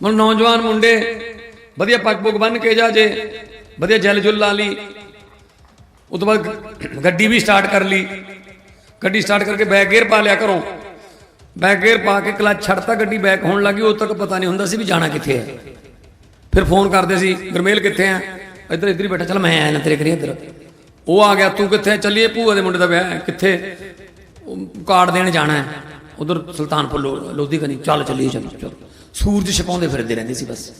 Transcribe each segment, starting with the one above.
ਮਨ ਨੌਜਵਾਨ ਮੁੰਡੇ, ਵਧੀਆ ਪੱਗ ਪੁੱਗ ਬੰਨ ਕੇ ਜਾ ਜੇ, ਵਧੀਆ ਜਲ ਜੁਲ ਲਾ ਲਈ, ਉਹ ਤੋਂ ਬਾਅਦ ਗੱਡੀ ਵੀ ਸਟਾਰਟ ਕਰ ਲਈ। ਗੱਡੀ ਸਟਾਰਟ ਕਰਕੇ ਬੈਕ ਗੇਅਰ ਪਾ ਲਿਆ ਕਰੋ ਬੈਕ ਗੇਅਰ ਪਾ ਕੇ ਕਲੱਚ ਛੱਡਤਾ, ਗੱਡੀ ਬੈਕ ਹੋਣ ਲੱਗੀ ਉਦੋਂ ਤੱਕ ਪਤਾ ਨਹੀਂ ਹੁੰਦਾ ਸੀ ਵੀ ਜਾਣਾ ਕਿੱਥੇ ਹੈ। ਫਿਰ ਫੋਨ ਕਰਦੇ ਸੀ, ਗਰਮੇਲ ਕਿੱਥੇ ਆ ਇੱਧਰ ਇੱਧਰ ਹੀ ਬੈਠਾ, ਚਲ ਮੈਂ ਆਇਆ ਨਾ ਤੇਰੇ ਕਰੀ ਇੱਧਰ। ਉਹ ਆ ਗਿਆ, ਤੂੰ ਕਿੱਥੇ ਚੱਲੀਏ, ਭੂਆ ਦੇ ਮੁੰਡੇ ਦਾ ਵਿਆਹ ਕਿੱਥੇ? ਉਹ ਕਾਰਡ ਦੇਣ ਜਾਣਾ ਹੈ। ਉਧਰ ਸੁਲਤਾਨਪੁਰ ਲੋਧੀ ਕਨੀ, ਚੱਲ ਚੱਲੀਏ, ਚੱਲ ਚੱਲ। ਸੂਰਜ ਛਪਾਉਂਦੇ ਫਿਰਦੇ ਰਹਿੰਦੇ ਸੀ ਬਸ।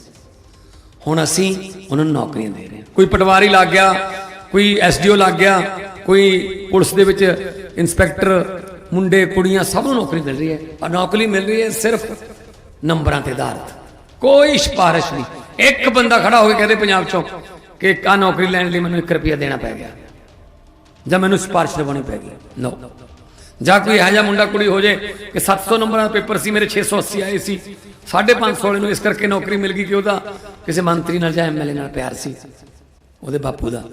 ਹੁਣ ਅਸੀਂ ਉਹਨਾਂ ਨੂੰ ਨੌਕਰੀਆਂ ਦੇ ਰਹੇ ਹਾਂ। ਕੋਈ ਪਟਵਾਰੀ ਲੱਗ ਗਿਆ, ਕੋਈ ਐਸਡੀਓ ਲੱਗ ਗਿਆ, ਕੋਈ ਪੁਲਿਸ ਦੇ ਵਿੱਚ ਇਨਸਪੈਕਟਰ ਮੁੰਡੇ, ਕੁੜੀਆਂ ਸਭ ਨੂੰ ਨੌਕਰੀ ਮਿਲ ਰਹੀ ਹੈ। ਪਰ ਨੌਕਰੀ ਮਿਲ ਰਹੀ ਹੈ ਸਿਰਫ ਨੰਬਰਾਂ ਤੇ ਆਧਾਰਿਤ। ਕੋਈ ਸਿਫਾਰਿਸ਼ ਨਹੀਂ। ਇੱਕ ਬੰਦਾ ਖੜਾ ਹੋ ਕੇ ਕਹਦੇ ਪੰਜਾਬ ਚੋਂ ਕਿ ਕਾ ਨੌਕਰੀ ਲੈਣ ਲਈ ਮੈਨੂੰ 1 ਰੁਪਿਆ ਦੇਣਾ ਪੈ ਗਿਆ। ਜਾਂ ਮੈਨੂੰ ਸਿਫਾਰਿਸ਼ ਲਵਾਉਣੀ ਪੈ ਗਈ। ਨੋ ਜਾਂ ਕੋਈ ਇਹੋ ਜਿਹਾ ਮੁੰਡਾ, ਕੁੜੀ ਹੋ ਜੇ ਕਿ 700 ਨੰਬਰਾਂ ਦਾ ਪੇਪਰ ਸੀ, ਮੇਰੇ 680 ਆਏ ਸੀ। 550 ਵਾਲੇ ਨੂੰ ਇਸ ਕਰਕੇ ਨੌਕਰੀ ਮਿਲ ਗਈ ਕਿ ਉਹਦਾ ਕਿਸੇ ਮੰਤਰੀ ਨਾਲ ਜਾਂ ਐਮਐਲਏ ਨਾਲ ਪਿਆਰ ਸੀ। ਉਹਦੇ ਬਾਪੂ ਦਾ।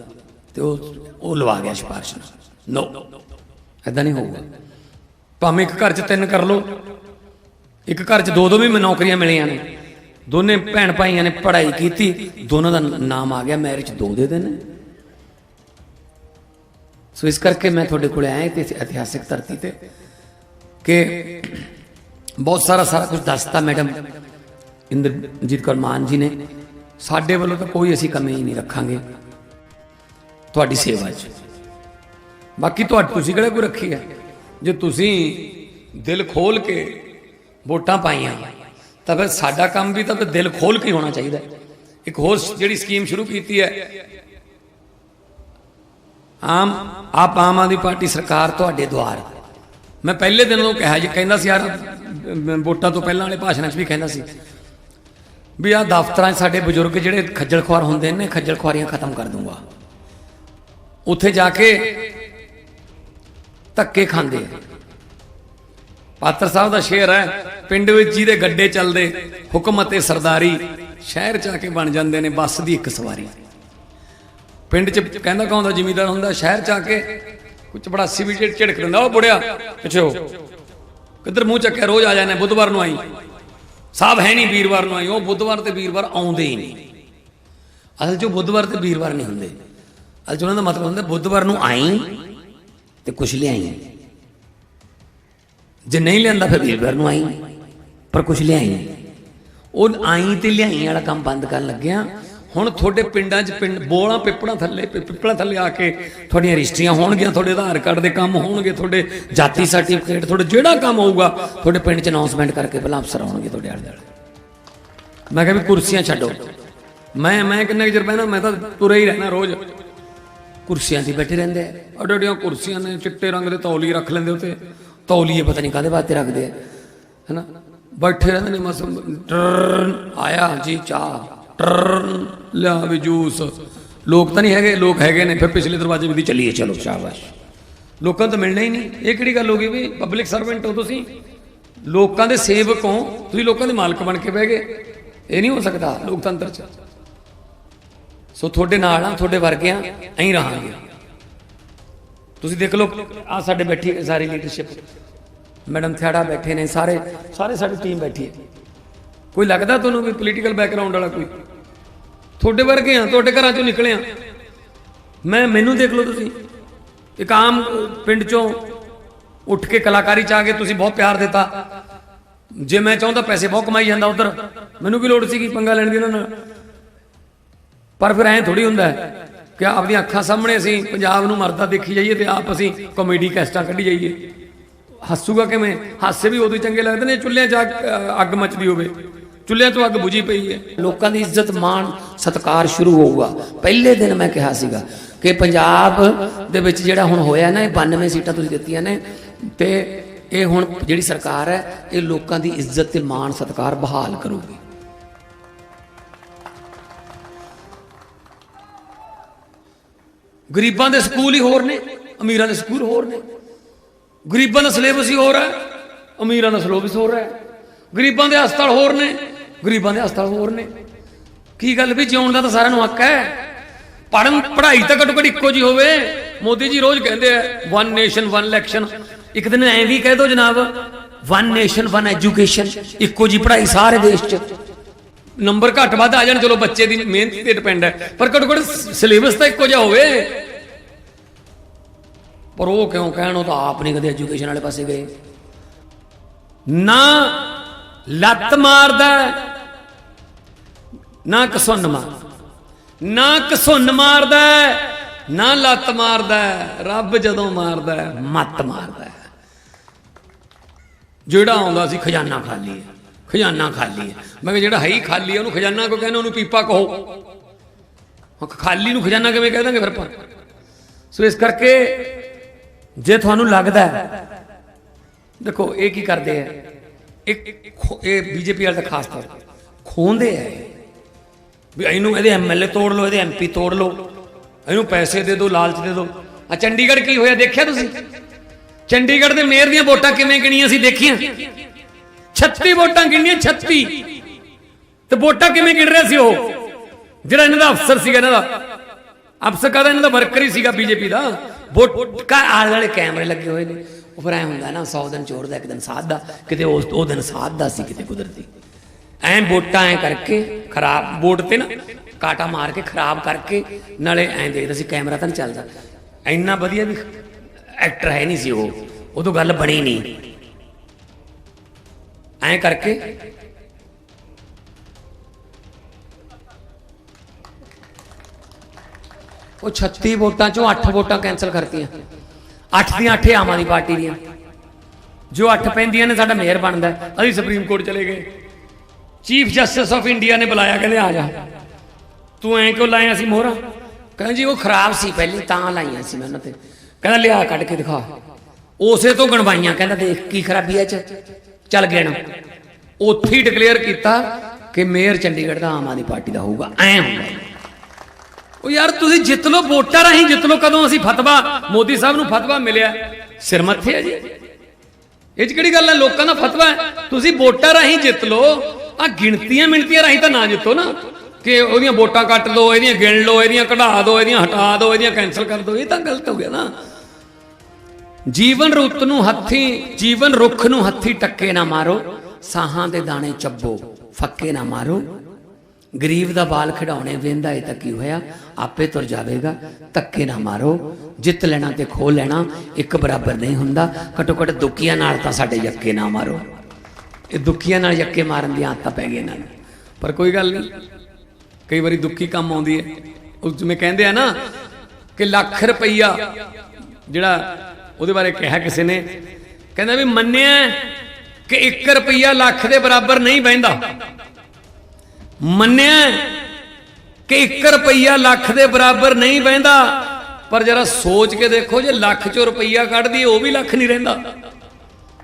ਤੇ ਉਹ ਉਹ ਲਵਾ ਗਿਆ ਸਿਫਾਰਿਸ਼ ਨੋ। ਐਦਾਂ ਨਹੀਂ ਹੋਊਗਾ। ਭਾਵੇਂ ਇੱਕ ਘਰ 'ਚ ਤਿੰਨ ਕਰ ਲਓ। ਇੱਕ ਘਰ 'ਚ ਦੋ ਦੋ ਵੀ ਨੌਕਰੀਆਂ ਮਿਲੀਆਂ ਨੇ। ਦੋਨੇ ਭੈਣ ਭਾਈਆਂ ਨੇ ਪੜ੍ਹਾਈ ਕੀਤੀ। ਦੋਨਾਂ ਦਾ ਨਾਮ ਆ ਗਿਆ ਮੈਰਿਜ ਦੋ ਦੇ ਦੇਣ ਸੋ ਇਸ ਕਰਕੇ ਮੈਂ ਤੁਹਾਡੇ ਕੋਲ ਆਇਆ ਤੇ ਇਤਿਹਾਸਿਕ ਧਰਤੀ ਤੇ ਕਿ ਬਹੁਤ ਸਾਰਾ ਸਾਰਾ ਕੁਝ ਦੱਸਤਾ ਮੈਡਮ। ਇੰਦਰਜੀਤ ਕੌਰ ਮਾਨ ਜੀ ਨੇ। ਸਾਡੇ ਵੱਲੋਂ ਤਾਂ ਕੋਈ ਅਸੀਂ ਕਮੀ ਨਹੀਂ ਰੱਖਾਂਗੇ। ਤੁਹਾਡੀ ਸੇਵਾ 'ਚ। ਬਾਕੀ ਤੁਹਾਡੀ ਤੁਸੀਂ ਕਿਹੜੇ ਕੋਈ ਰੱਖੀ ਹੈ ਜੇ ਤੁਸੀਂ ਦਿਲ ਖੋਲ ਕੇ ਵੋਟਾਂ ਪਾਈਆਂ, ਤਾਂ ਫਿਰ ਸਾਡਾ ਕੰਮ ਵੀ ਤਾਂ ਫਿਰ ਦਿਲ ਖੋਲ ਕੇ ਹੋਣਾ ਚਾਹੀਦਾ। ਇੱਕ ਹੋਰ ਜਿਹੜੀ ਸਕੀਮ ਸ਼ੁਰੂ ਕੀਤੀ ਹੈ। ਆਮ, ਆਪ ਆਮ ਆਦਮੀ ਪਾਰਟੀ ਸਰਕਾਰ ਤੁਹਾਡੇ ਦੁਆਰ। ਮੈਂ ਪਹਿਲੇ ਦਿਨ ਤੋਂ ਕਿਹਾ ਜੀ, ਕਹਿੰਦਾ ਸੀ ਯਾਰ ਵੋਟਾਂ ਤੋਂ ਪਹਿਲਾਂ ਵਾਲੇ ਭਾਸ਼ਣਾਂ 'ਚ ਵੀ ਕਹਿੰਦਾ ਸੀ ਵੀ ਆ ਦਫ਼ਤਰਾਂ 'ਚ ਸਾਡੇ ਬਜ਼ੁਰਗ ਜਿਹੜੇ ਖੱਜਲ ਖੁਆਰ ਹੁੰਦੇ ਨੇ, ਖੱਜਲ ਖੁਆਰੀਆਂ ਖਤਮ ਕਰ ਦੂੰਗਾ। ਉੱਥੇ ਜਾ ਕੇ ਧੱਕੇ ਖਾਂਦੇ ਆ। ਪਾਤਰ ਸਾਹਿਬ ਦਾ ਸ਼ੇਰ ਹੈ, ਪਿੰਡ ਵਿੱਚ ਜਿਹਦੇ ਗੱਡੇ ਚੱਲਦੇ, ਹੁਕਮ ਅਤੇ ਸਰਦਾਰੀ ਸ਼ਹਿਰ ਚ ਆ ਕੇ ਬਣ ਜਾਂਦੇ ਨੇ, ਬੱਸ ਦੀ ਇੱਕ ਸਵਾਰੀ। ਪਿੰਡ ਚ ਕਹਿੰਦਾ ਕੌਂਦਾ ਜ਼ਿਮੀਦਾਰ ਹੁੰਦਾ, ਸ਼ਹਿਰ ਚ ਆ ਕੇ ਕੋਈ ਚਪੜਾਸੀ ਵੀ ਝਿੜ- ਝਿੜਕ ਦਿੰਦਾ, ਉਹ ਬੁੜਿਆ, ਪਿੱਛੇ ਹੋ। ਕਿੱਧਰ ਮੂੰਹ ਚੱਕਿਆ? ਰੋਜ਼ ਆ ਜਾਂਦੇ ਬੁੱਧਵਾਰ ਨੂੰ ਆਈ। ਸਾਹਿਬ ਹੈ ਨਹੀਂ ਵੀਰਵਾਰ ਨੂੰ ਆਈ, ਉਹ ਬੁੱਧਵਾਰ ਤੇ ਵੀਰਵਾਰ ਆਉਂਦੇ ਹੀ ਨਹੀਂ। ਅਸਲ 'ਚ ਉਹ ਬੁੱਧਵਾਰ ਤੇ ਵੀਰਵਾਰ ਨਹੀਂ ਹੁੰਦੇ। ਅਸਲ 'ਚ ਉਹਨਾਂ ਦਾ ਮਤਲਬ ਹੁੰਦਾ, ਬੁੱਧਵਾਰ ਨੂੰ ਆਈ ਤੇ ਕੁਛ ਲਿਆਈ। ਜੇ ਨਹੀਂ ਲਿਆਂਦਾ ਫਿਰ ਵੀਰਵਾਰ ਨੂੰ ਆਈ, ਪਰ ਕੁਛ ਲਿਆਈ। ਉਹ ਆਈ ਤੇ ਲਿਆਈ ਵਾਲਾ ਕੰਮ ਬੰਦ ਕਰਨ ਲੱਗਿਆ ਹੁਣ ਤੁਹਾਡੇ ਪਿੰਡਾਂ 'ਚ ਪਿੰਡ ਬੋਲਾਂ ਪਿੱਪਲਾਂ ਥੱਲੇ ਪਿ- ਪਿੱਪਲਾਂ ਥੱਲੇ ਆ ਕੇ ਤੁਹਾਡੀਆਂ ਰਜਿਸਟਰੀਆਂ ਹੋਣਗੀਆਂ, ਤੁਹਾਡੇ ਆਧਾਰ ਕਾਰਡ ਦੇ ਕੰਮ ਹੋਣਗੇ, ਤੁਹਾਡੇ ਜਾਤੀ ਸਰਟੀਫਿਕੇਟ, ਤੁਹਾਡੇ ਜਿਹੜਾ ਕੰਮ ਹੋਊਗਾ, ਤੁਹਾਡੇ ਪਿੰਡ 'ਚ ਅਨਾਉਂਸਮੈਂਟ ਕਰਕੇ ਪਹਿਲਾਂ ਅਫਸਰ ਆਉਣਗੇ ਤੁਹਾਡੇ ਆਲੇ ਦੁਆਲੇ। ਮੈਂ ਕਿਹਾ ਵੀ ਕੁਰਸੀਆਂ ਛੱਡੋ। ਮੈਂ ਮੈਂ ਕਿੰਨਾ ਕੁ ਚਿਰ ਪਹਿਲਾਂ ਮੈਂ ਤਾਂ ਤੁਰੇ ਹੀ ਰਹਿਣਾ ਰੋਜ਼। ਕੁਰਸੀਆਂ 'ਤੇ ਬੈਠੇ ਰਹਿੰਦੇ ਆ। ਅੱਡ ਕੁਰਸੀਆਂ ਨੇ ਚਿੱਟੇ ਰੰਗ ਦੇ ਤੌਲੀਏ ਰੱਖ ਲੈਂਦੇ ਉੱਤੇ। ਤੌਲੀਏ ਪਤਾ ਨਹੀਂ ਕਾਹਦੇ ਵਾਸਤੇ ਰੱਖਦੇ ਆ। ਹੈਨਾ? ਬੈਠੇ ਰਹਿੰਦੇ ਨੇ ਮਸ ਟਰਨ ਆਇਆ ਜੀ ਚਾਹ। ਟਰਨ ਲਿਆ ਵੀ ਜੂਸ। ਲੋਕ ਤਾਂ ਨਹੀਂ ਹੈਗੇ, ਲੋਕ ਹੈਗੇ ਨੇ, ਫਿਰ ਪਿਛਲੇ ਦਰਵਾਜ਼ੇ ਵੀ ਚੱਲੀਏ, ਚਲੋ, ਸ਼ਾਬਾਸ਼। ਲੋਕਾਂ ਨੂੰ ਤਾਂ ਮਿਲਣਾ ਹੀ ਨਹੀਂ। ਇਹ ਕਿਹੜੀ ਗੱਲ ਹੋ ਗਈ ਵੀ ਪਬਲਿਕ ਸਰਵੈਂਟ ਹੋ ਤੁਸੀਂ? ਲੋਕਾਂ ਦੇ ਸੇਵਕ ਹੋ, ਤੁਸੀਂ ਲੋਕਾਂ ਦੇ ਮਾਲਕ ਬਣ ਕੇ ਬਹਿ ਗਏ। ਇਹ ਨਹੀਂ ਹੋ ਸਕਦਾ, ਲੋਕਤੰਤਰ 'ਚ। ਸੋ ਤੁਹਾਡੇ ਨਾਲ ਆ, ਤੁਹਾਡੇ ਵਰਗਿਆਂ ਐਂ ਰਹਾਂਗੇ। ਤੁਸੀਂ ਦੇਖ ਲਓ ਆ ਸਾਡੇ ਬੈਠੀ ਹੈ ਸਾਰੀ ਲੀਡਰਸ਼ਿਪ ਮੈਡਮ ਥਿਆੜਾ ਬੈਠੇ ਨੇ, ਸਾਰੇ ਸਾਰੇ ਸਾਡੀ ਟੀਮ ਬੈਠੀ ਹੈ। ਕੋਈ ਲੱਗਦਾ ਤੁਹਾਨੂੰ ਵੀ ਪੋਲੀਟੀਕਲ ਬੈਕਗ੍ਰਾਉਂਡ ਵਾਲਾ ਕੋਈ? ਤੁਹਾਡੇ ਵਰਗੇ ਆ, ਤੁਹਾਡੇ ਘਰਾਂ ਚੋਂ ਨਿਕਲੇ ਆ। ਮੈਂ, ਮੈਨੂੰ ਦੇਖ ਲਓ ਤੁਸੀਂ। ਇੱਕ ਆਮ ਪਿੰਡ ਚੋਂ ਉੱਠ ਕੇ ਕਲਾਕਾਰੀ ਚ ਆ ਕੇ ਤੁਸੀਂ ਬਹੁਤ ਪਿਆਰ ਦਿੱਤਾ। ਜੇ ਮੈਂ ਚਾਹੁੰਦਾ ਪੈਸੇ ਬਹੁਤ ਕਮਾਈ ਜਾਂਦਾ ਉਧਰ। ਮੈਨੂੰ ਕੀ ਲੋੜ ਸੀਗੀ ਪੰਗਾ ਲੈਣ ਦੀ ਉਹਨਾਂ ਨਾਲ। ਪਰ ਫਿਰ ਐਂ ਥੋੜੀ ਹੁੰਦਾ ਕਿ ਆਪਣੀਆਂ ਅੱਖਾਂ ਸਾਹਮਣੇ ਅਸੀਂ ਪੰਜਾਬ ਨੂੰ ਮਰਦਾ ਦੇਖੀ ਜਾਈਏ ਤੇ ਆਪ ਅਸੀਂ ਕਾਮੇਡੀ ਕੈਸਟਾਂ ਕੱਢੀ ਜਾਈਏ। ਹੱਸੂਗਾ ਕਿਵੇਂ? ਹਾਸੇ ਵੀ ਉਦੋਂ ਹੀ ਚੰਗੇ ਲੱਗਦੇ ਨੇ, ਚੁੱਲ੍ਹਿਆਂ 'ਚ ਅੱਗ- ਮੱਚਦੀ ਹੋਵੇ। ਚੁੱਲ੍ਹਿਆਂ ਤੋਂ ਅੱਗ ਬੁਝੀ ਪਈ ਹੈ। ਲੋਕਾਂ ਦੀ ਇੱਜ਼ਤ, ਮਾਣ, ਸਤਕਾਰ ਸ਼ੁਰੂ ਹੋਊਗਾ। ਪਹਿਲੇ ਦਿਨ ਮੈਂ ਕਿਹਾ ਸੀਗਾ ਕਿ ਪੰਜਾਬ ਦੇ ਵਿੱਚ ਜਿਹੜਾ ਹੁਣ ਹੋਇਆ ਨਾ, ਇਹ 92 ਸੀਟਾਂ ਤੁਸੀਂ ਦਿੱਤੀਆਂ ਨੇ, ਤੇ ਇਹ ਹੁਣ ਜਿਹੜੀ ਸਰਕਾਰ ਹੈ, ਇਹ ਲੋਕਾਂ ਦੀ ਇੱਜ਼ਤ ਤੇ ਮਾਣ, ਸਤਕਾਰ ਬਹਾਲ ਕਰੂਗੀ। ਗਰੀਬਾਂ ਦੇ ਸਕੂਲ ਹੀ ਹੋਰ ਨੇ, ਅਮੀਰਾਂ ਦੇ ਸਕੂਲ ਹੋਰ ਨੇ। ਗਰੀਬਾਂ ਦਾ ਸਿਲੇਬਸ ਹੀ ਹੋਰ ਹੈ, ਅਮੀਰਾਂ ਦਾ ਸਿਲੇਬਸ ਹੋਰ ਹੈ। ਗਰੀਬਾਂ ਦੇ ਹਸਪਤਾਲ ਹੋਰ ਨੇ ਗਰੀਬਾਂ ਦੇ ਹਸਪਤਾਲ ਹੋਰ ਨੇ। ਕੀ ਗੱਲ ਵੀ ਜਿਉਣ ਦਾ ਤਾਂ ਸਾਰਿਆਂ ਨੂੰ ਹੱਕ ਹੈ? ਪੜਨ ਪੜ੍ਹਾਈ ਤਾਂ ਘੱਟੋ ਘੱਟ ਇੱਕੋ ਜੀ ਹੋਵੇ। ਮੋਦੀ ਜੀ ਰੋਜ਼ ਕਹਿੰਦੇ ਆ ਵਨ ਨੇਸ਼ਨ ਵਨ ਇਲੈਕਸ਼ਨ ਇੱਕ ਦਿਨ ਐਂ ਵੀ ਕਹਿ ਦਿਓ ਜਨਾਬ ਵਨ ਨੇਸ਼ਨ ਵਨ ਐਜੂਕੇਸ਼ਨ ਇੱਕੋ ਜੀ ਪੜ੍ਹਾਈ ਸਾਰੇ ਦੇਸ਼ 'ਚ। ਨੰਬਰ ਘੱਟ ਵੱਧ ਆ ਜਾਣ, ਚਲੋ ਬੱਚੇ ਦੀ ਮਿਹਨਤ ਤੇ ਡਿਪੈਂਡ ਹੈ। ਪਰ ਘੱਟੋ ਘੱਟ ਸਿਲੇਬਸ ਤਾਂ ਇੱਕੋ ਜਿਹਾ ਹੋਵੇ। ਪਰ ਉਹ ਕਿਉਂ ਕਹਿਣ, ਉਹ ਤਾਂ ਆਪ ਨਹੀਂ ਕਦੇ ਐਜੂਕੇਸ਼ਨ ਵਾਲੇ ਪਾਸੇ ਗਏ। ਨਾ ਲੱਤ ਮਾਰਦਾ ਹੈ, ਨਾ ਕਸੁੰਨ ਮਾਰਦਾ ਨਾ ਕਸੁੰਨ ਮਾਰਦਾ ਨਾ ਲੱਤ ਮਾਰਦਾ ਰੱਬ ਜਦੋਂ ਮਾਰਦਾ ਮੱਤ ਮਾਰਦਾ ਜਿਹੜਾ ਆਉਂਦਾ ਸੀ ਖਜ਼ਾਨਾ ਖਾਲੀ ਹੈ ਖਜ਼ਾਨਾ ਖਾਲੀ ਹੈ। ਮੈਂ ਕਿਹਾ ਜਿਹੜਾ ਹੈ ਹੀ ਖਾਲੀ ਹੈ ਉਹਨੂੰ ਖਜ਼ਾਨਾ ਕੋ ਕਹਿੰਦੇ ਉਹਨੂੰ ਪੀਪਾ ਕਹੋ। ਹੁਣ ਖਾਲੀ ਨੂੰ ਖਜ਼ਾਨਾ ਕਿਵੇਂ ਕਹਿ ਦਾਂਗੇ ਫਿਰ ਆਪਾਂ? ਸੋ ਇਸ ਕਰਕੇ ਜੇ ਤੁਹਾਨੂੰ ਲੱਗਦਾ ਦੇਖੋ ਇਹ ਕੀ ਕਰਦੇ ਆ ਇੱਕ ਖੋ- ਇਹ ਬੀਜੇਪੀ ਵਾਲੇ ਖਾਸ ਤੌਰ ਖੋਂਦੇ ਆ ਵੀ ਇਹਨੂੰ ਇਹਦੇ ਐਮਐਲਏ ਤੋੜ ਲਓ, ਇਹਦੇ ਐਮਪੀ ਤੋੜ ਲਓ। ਇਹਨੂੰ ਪੈਸੇ ਦੇ ਦਿਓ, ਲਾਲਚ ਦੇ ਦਿਓ। ਆ ਚੰਡੀਗੜ੍ਹ ਕੀ ਹੋਇਆ ਦੇਖਿਆ ਤੁਸੀਂ? ਚੰਡੀਗੜ੍ਹ ਦੇ ਮੇਅਰ ਦੀਆਂ ਵੋਟਾਂ ਕਿਵੇਂ ਗਿਣੀਆਂ ਸੀ ਦੇਖੀਆਂ? 36 ਵੋਟਾਂ ਗਿਣੀਆਂ 36 ਤੇ ਵੋਟਾਂ ਕਿਵੇਂ ਗਿਣ ਰਿਹਾ ਸੀ ਉਹ? ਜਿਹੜਾ ਇਹਨਾਂ ਦਾ ਅਫਸਰ ਸੀਗਾ, ਇਹਨਾਂ ਦਾ। ਅਫਸਰ ਕਹਦਾ? ਇਹਨਾਂ ਦਾ ਵਰਕਰ ਹੀ ਸੀਗਾ ਬੀਜੇਪੀ ਦਾ। ਵੋਟ ਕਾ ਆਲੇ ਵਾਲੇ ਕੈਮਰੇ ਲੱਗੇ ਹੋਏ ਨੇ। ਉਹ ਫਿਰ ਐ ਹੁੰਦਾ ਨਾ 100 ਦਿਨ ਚੋਰ ਦਾ, ਇੱਕ ਦਿਨ ਸਾਧ ਦਾ, ਕਿਤੇ ਉਸ ਉਹ ਦਿਨ ਸਾਧ ਦਾ ਸੀ, ਕਿਤੇ ਕੁਦਰਤੀ। ਐਂ ਵੋਟਾਂ ਐ ਕਰਕੇ, ਖਰਾਬ, ਵੋਟ ਤੇ ਨਾ ਕਾਟਾ ਮਾਰ ਕੇ ਖਰਾਬ ਕਰਕੇ, ਨਾਲੇ ਐਂ ਦੇਖਦਾ ਸੀ ਕੈਮਰਾ ਤਾਂ ਨਹੀਂ ਚੱਲਦਾ। ਇੰਨਾ ਵਧੀਆ ਵੀ ਐਕਟਰ ਹੈ ਨਹੀਂ ਸੀ ਉਹ ਉਦੋਂ ਗੱਲ ਬਣੀ ਨਹੀਂ ਐਂ ਕਰਕੇ ਉਹ 36 ਵੋਟਾਂ ਚੋਂ 8 ਵੋਟਾਂ ਕੈਨਸਲ ਕਰਤੀਆਂ। ਅੱਠ ਦੀਆਂ 8 ਆਮ ਆਦਮੀ ਪਾਰਟੀ ਦੀਆਂ। ਜੋ ਅੱਠ ਪੈਂਦੀਆਂ ਨੇ, ਸਾਡਾ ਮੇਅਰ ਬਣਦਾ ਅਸੀਂ ਸੁਪਰੀਮ ਕੋਰਟ ਚਲੇ ਗਏ। ਚੀਫ ਜਸਟਿਸ ਆਫ ਇੰਡੀਆ ਨੇ ਬੁਲਾਇਆ, ਕਹਿੰਦੇ ਆ ਜਾ। ਤੂੰ ਐਂ ਕਿਉਂ ਲਾਇਆ ਸੀ ਮੋਹਰਾ? ਕਹਿੰਦਾ ਜੀ, ਉਹ ਖਰਾਬ ਸੀ ਪਹਿਲੀ, ਤਾਂ ਲਾਈਆਂ ਸੀ ਮੈਂ ਉਹਨਾਂ ਤੇ। ਕਹਿੰਦਾ, ਲਿਆ ਕੱਢ ਕੇ ਦਿਖਾ। ਉਸੇ ਤੋਂ ਗਣਵਾਈਆਂ, ਕਹਿੰਦਾ ਦੇਖ ਕੀ ਖਰਾਬੀ ਐ ਚ। ਚੱਲ ਗਿਆ ਨਾ। ਉੱਥੇ ਹੀ ਡਿਕਲੇਅਰ ਕੀਤਾ ਕਿ ਮੇਅਰ ਚੰਡੀਗੜ੍ਹ ਦਾ ਆਮ ਆਦਮੀ ਪਾਰਟੀ ਦਾ ਹੋਊਗਾ। ਐਂ ਹੁੰਦਾ। ਉਹ ਯਾਰ ਤੁਸੀਂ ਜਿੱਤ ਲੋ ਵੋਟਾਂ ਰਾਹੀਂ ਜਿੱਤ ਲੋ ਕਦੋਂ ਅਸੀਂ ਫਤਵਾ, ਮੋਦੀ ਸਾਹਿਬ ਨੂੰ ਫਤਵਾ ਮਿਲਿਆ? ਸਿਰ ਮੱਥੇ ਹੈ ਜੀ। ਇਹ ਚ ਕਿਹੜੀ ਗੱਲ ਹੈ? ਲੋਕਾਂ ਦਾ ਫਤਵਾ ਹੈ। ਤੁਸੀਂ ਵੋਟਾਂ ਰਾਹੀਂ ਜਿੱਤ ਲੋ ਆ ਗਿਣਤੀਆਂ ਮਿਣਤੀਆਂ ਰਾਹੀਂ ਤਾਂ ਨਾ ਜਿੱਤੋ ਨਾ। ਕਿ ਉਹਦੀਆਂ ਵੋਟਾਂ ਕੱਟ ਲਓ ਇਹਦੀਆਂ ਗਿਣ ਲਓ, ਇਹਦੀਆਂ ਕਢਾ ਦਿਓ ਇਹਦੀਆਂ ਹਟਾ ਦਿਓ ਇਹਦੀਆਂ ਕੈਨਸਲ ਕਰ ਦਿਓ ਇਹ ਤਾਂ ਗਲਤ ਹੋ ਗਿਆ ਨਾ। ਜੀਵਨ ਰੁੱਤ ਨੂੰ ਹੱਥੀ, ਜੀਵਨ ਰੁੱਖ ਨੂੰ ਹੱਥੀ ਟੱਕੇ ਨਾ ਮਾਰੋ, ਸਾਹਾਂ ਦੇ ਦਾਣੇ ਚੱਬੋ, ਫੱਕੇ ਨਾ ਮਾਰੋ। ਗਰੀਬ ਦਾ ਬਾਲ ਖਿਡਾਉਣੇ ਵੇਂਦਾ ਇਹ ਤਾਂ ਕੀ ਹੋਇਆ? ਆਪੇ ਤੁਰ ਜਾਵੇਗਾ। ਧੱਕੇ ਨਾ ਮਾਰੋ। ਜਿੱਤ ਲੈਣਾ ਤੇ ਖੋ ਲੈਣਾ ਇੱਕ ਬਰਾਬਰ ਨਹੀਂ ਹੁੰਦਾ। ਘਟੋ ਘਟ ਦੁੱਕੀਆਂ ਨਾਲ ਤਾਂ ਸਾਡੇ ਯੱਕੇ ਨਾ ਮਾਰੋ। ਇਹ ਦੁੱਕੀਆਂ ਨਾਲ ਯੱਕੇ ਮਾਰਨ ਦੀਆਂ ਆਦਤਾਂ ਪੈ ਗਈਆਂ ਇਹਨਾਂ ਨੂੰ। ਪਰ ਕੋਈ ਗੱਲ ਨਹੀਂ। ਕਈ ਵਾਰੀ ਦੁੱਖੀ ਕੰਮ ਆਉਂਦੀ ਹੈ ਉਹ ਜਿਵੇਂ ਕਹਿੰਦੇ ਆ ਨਾ ਕਿ ਲੱਖ ਰੁਪਈਆ ਜਿਹੜਾ ਉਹਦੇ ਬਾਰੇ ਕਿਹਾ ਕਿਸੇ ਨੇ, ਕਹਿੰਦਾ ਵੀ ਮੰਨਿਆ ਕਿ 1 ਰੁਪਈਆ ਲੱਖ ਦੇ ਬਰਾਬਰ ਨਹੀਂ ਬਹਿੰਦਾ। ਮੰਨਿਆ ਕਿ 1 ਰੁਪਈਆ ਲੱਖ ਦੇ ਬਰਾਬਰ ਨਹੀਂ ਬਹਿੰਦਾ, ਪਰ ਜਰਾ ਸੋਚ ਕੇ ਦੇਖੋ ਜੇ ਲੱਖ ਚੋਂ ਰੁਪਈਆ ਕੱਢਦੀ, ਉਹ ਵੀ ਲੱਖ ਨਹੀਂ ਰਹਿੰਦਾ।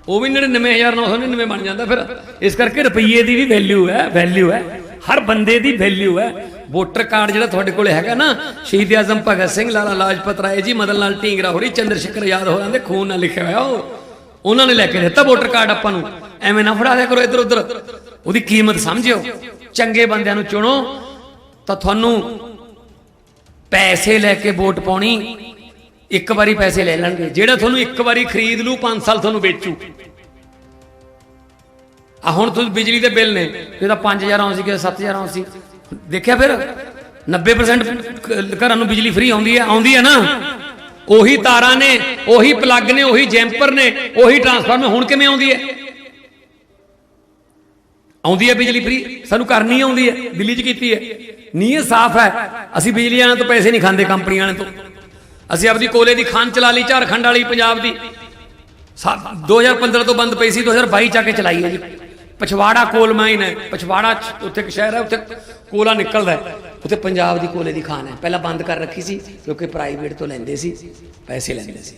ਉਹ ਵੀ 99999 ਬਣ ਜਾਂਦਾ ਫਿਰ। ਇਸ ਕਰਕੇ ਰੁਪਈਏ ਦੀ ਵੀ ਵੈਲਿਊ ਹੈ ਵੈਲਿਊ ਹੈ। ਹਰ ਬੰਦੇ ਦੀ ਵੈਲਿਊ ਹੈ। ਵੋਟਰ ਕਾਰਡ ਜਿਹੜਾ ਤੁਹਾਡੇ ਕੋਲੇ ਹੈਗਾ ਨਾ, ਸ਼ਹੀਦ ਆਜ਼ਮ ਭਗਤ ਸਿੰਘ, ਲਾਲਾ ਲਾਜਪਤ ਰਾਏ ਜੀ ਮਦਨ ਲਾਲ ਢੀਂਗਰਾ ਹੋਰੀ, ਚੰਦਰ ਸ਼ੇਖਰ ਯਾਦ ਹੋਰਾਂ ਦੇ ਖੂਨ ਨਾਲ ਲਿਖਿਆ ਹੋਇਆ ਉਹ। ਉਹਨਾਂ ਨੇ ਲੈ ਕੇ ਦਿੱਤਾ ਵੋਟਰ ਕਾਰਡ ਆਪਾਂ ਨੂੰ। ਐਵੇਂ ਨਾ ਫੜਾ ਦਿਆ ਕਰੋ ਇੱਧਰ ਉੱਧਰ ਉਹਦੀ ਕੀਮਤ ਸਮਝਿਓ। ਚੰਗੇ ਬੰਦਿਆਂ ਨੂੰ ਚੁਣੋ, ਤਾਂ ਤੁਹਾਨੂੰ ਪੈਸੇ ਲੈ ਕੇ ਵੋਟ ਪਾਉਣੀ ਇੱਕ ਵਾਰੀ ਪੈਸੇ ਲੈ ਲੈਣਗੇ। ਜਿਹੜਾ ਤੁਹਾਨੂੰ ਇੱਕ ਵਾਰੀ ਖਰੀਦ ਲੂ 5 ਸਾਲ ਤੁਹਾਨੂੰ ਵੇਚੂ। ਆ ਹੁਣ ਤੁਸੀਂ ਬਿਜਲੀ ਦੇ ਬਿੱਲ ਨੇ, ਇਹ ਤਾਂ 5000 ਆਉਂ ਸੀ ਕਿ 7000 ਆਉਂ ਸੀ। ਦੇਖਿਆ ਫਿਰ 90% ਘਰਾਂ ਨੂੰ ਬਿਜਲੀ ਫ੍ਰੀ ਆਉਂਦੀ ਹੈ ਆਉਂਦੀ ਹੈ ਨਾ? ਉਹੀ ਤਾਰਾਂ ਨੇ, ਉਹੀ ਪਲੱਗ ਨੇ, ਉਹੀ ਜੈਂਪਰ ਨੇ, ਉਹੀ ਟਰਾਂਸਫਾਰਮਰ ਹੁਣ ਕਿਵੇਂ ਆਉਂਦੀ ਹੈ? ਆਉਂਦੀ ਹੈ ਬਿਜਲੀ ਫ੍ਰੀ, ਸਾਨੂੰ ਕਰਨੀ ਆਉਂਦੀ ਹੈ, ਦਿੱਲੀ 'ਚ ਕੀਤੀ ਹੈ। ਨੀਅਤ ਸਾਫ਼ ਹੈ, ਅਸੀਂ ਬਿਜਲੀ ਵਾਲਿਆਂ ਤੋਂ ਪੈਸੇ ਨਹੀਂ ਖਾਂਦੇ, ਕੰਪਨੀ ਵਾਲਿਆਂ ਤੋਂ। ਅਸੀਂ ਆਪਦੀ ਕੋਲੇ ਦੀ ਖਾਨ ਚਲਾ ਲਈ, ਝਾਰਖੰਡ ਵਾਲੀ, ਪੰਜਾਬ ਦੀ। ਸਾ- 2015 ਤੋਂ ਬੰਦ ਪਈ ਸੀ 2022 ਚ ਆ ਕੇ ਚਲਾਈ ਹੈ ਜੀ। ਪਛਵਾੜਾ ਕੋਲ ਮਾਈਨ ਹੈ, ਪਛਵਾੜਾ ਉੱਥੇ ਇੱਕ ਸ਼ਹਿਰ ਹੈ, ਉੱਥੇ ਕੋਲਾ ਨਿਕਲਦਾ ਹੈ। ਉੱਥੇ ਪੰਜਾਬ ਦੀ ਕੋਲੇ ਦੀ ਖਾਨ ਹੈ। ਪਹਿਲਾਂ ਬੰਦ ਕਰ ਰੱਖੀ ਸੀ, ਕਿਉਂਕਿ ਪ੍ਰਾਈਵੇਟ ਤੋਂ ਲੈਂਦੇ ਸੀ, ਪੈਸੇ ਲੈਂਦੇ ਸੀ।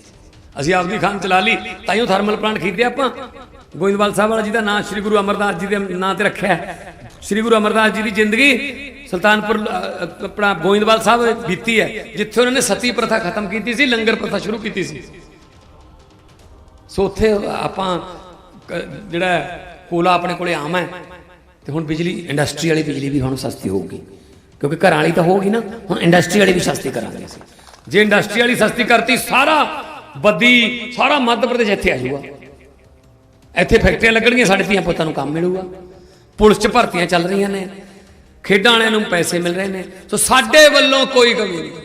ਅਸੀਂ ਆਪਦੀ ਖਾਨ ਚਲਾ ਲਈ ਤਾਂ ਤਾਈਓ ਥਰਮਲ ਪਲਾਂਟ ਖਰੀਦਿਆ ਆਪਾਂ। ਗੋਇੰਦਵਾਲ ਸਾਹਿਬ ਵਾਲਾ ਜੀ ਦਾ ਨਾਮ ਸ੍ਰੀ ਗੁਰੂ ਅਮਰਦਾਸ ਜੀ ਦੇ ਨਾਂ ਤੇ ਰੱਖਿਆ ਸ੍ਰੀ ਗੁਰੂ ਅਮਰਦਾਸ ਜੀ ਦੀ ਜ਼ਿੰਦਗੀ ਸੁਲਤਾਨਪੁਰ ਆਪਣਾ ਗੋਇੰਦਵਾਲ ਸਾਹਿਬ ਬੀਤੀ ਹੈ, ਜਿੱਥੇ ਉਹਨਾਂ ਨੇ ਸਤੀ ਪ੍ਰਥਾ ਖਤਮ ਕੀਤੀ ਸੀ, ਲੰਗਰ ਪ੍ਰਥਾ ਸ਼ੁਰੂ ਕੀਤੀ ਸੀ। ਸੋ ਉੱਥੇ ਆਪਾਂ ਜਿਹੜਾ ਕੋਲਾ ਆਪਣੇ ਕੋਲੇ ਆਮ ਹੈ, ਤੇ ਹੁਣ ਬਿਜਲੀ, ਇੰਡਸਟਰੀ ਵਾਲੀ ਬਿਜਲੀ ਵੀ ਹੁਣ ਸਸਤੀ ਹੋਊਗੀ। ਕਿਉਂਕਿ ਘਰਾਂ ਵਾਲੀ ਤਾਂ ਹੋਊਗੀ ਨਾ, ਹੁਣ ਇੰਡਸਟਰੀ ਵਾਲੀ ਵੀ ਸਸਤੀ ਕਰਾਂਗੇ ਜੇ ਇੰਡਸਟਰੀ ਵਾਲੀ ਸਸਤੀ ਕਰਤੀ, ਸਾਰਾ ਬੱਦੀ, ਸਾਰਾ ਮੱਧ ਪ੍ਰਦੇਸ਼ ਇੱਥੇ ਆ ਜਾਊਗਾ। ਇੱਥੇ ਫੈਕਟਰੀਆਂ ਲੱਗਣਗੀਆਂ, ਸਾਡੇ ਧੀਆਂ ਪੁੱਤਾਂ ਨੂੰ ਕੰਮ ਮਿਲੂਗਾ। ਪੁਲਿਸ 'ਚ ਭਰਤੀਆਂ ਚੱਲ ਰਹੀਆਂ ਨੇ। ਖੇਡਾਂ ਵਾਲਿਆਂ ਨੂੰ ਪੈਸੇ ਮਿਲ ਰਹੇ ਨੇ। ਸੋ ਸਾਡੇ ਵੱਲੋਂ ਕੋਈ ਕਮੀ ਨਹੀਂ।